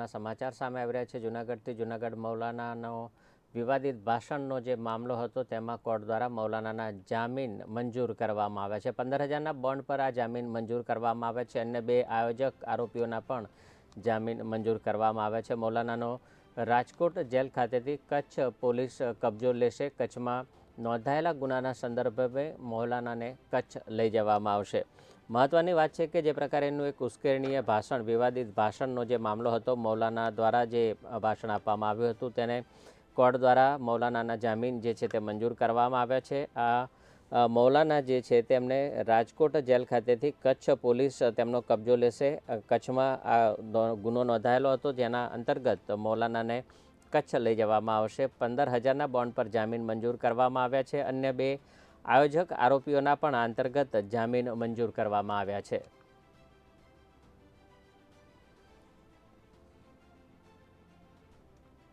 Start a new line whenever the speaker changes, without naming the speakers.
મહત્વના સમાચાર સામે આવી રહ્યા છે. જૂનાગઢથી જૂનાગઢ મૌલાનાનો વિવાદિત ભાષણનો જે મામલો હતો, તેમાં કોર્ટ દ્વારા મૌલાનાના જામીન મંજૂર કરવામાં આવ્યા છે. પંદર હજારના બોન્ડ પર આ જામીન મંજૂર કરવામાં આવે છે. અન્ય બે આયોજક આરોપીઓના પણ જામીન મંજૂર કરવામાં આવ્યા છે. મૌલાનાનો રાજકોટ જેલ ખાતેથી કચ્છ પોલીસ કબજો લેશે. કચ્છમાં નોંધાયેલા ગુનાના સંદર્ભે મૌલાનાને કચ્છ લઈ જવામાં આવશે. મહત્વની વાત છે કે જે પ્રકારેનું એક ઉશ્કેરણીય ભાષણ, વિવાદિત ભાષણનો જે મામલો હતો, મૌલાના દ્વારા જે ભાષણ આપવામાં આવ્યું હતું, તેને કોર્ટ દ્વારા મૌલાનાના જામીન જે છે તે મંજૂર કરવામાં આવ્યા છે. આ મૌલાના જે છે તેમને રાજકોટ જેલ ખાતેથી કચ્છ પોલીસ તેમનો કબજો લેશે. કચ્છમાં આ ગુનો નોંધાયેલો હતો, જેના અંતર્ગત મૌલાનાને કચ્છ લઈ જવામાં આવશે. પંદર હજારના બોન્ડ પર જામીન મંજૂર કરવામાં આવ્યા છે. અન્ય બે આયોજક આરોપીઓના પણ અંતર્ગત જામીન મંજૂર કરવામાં આવ્યા છે.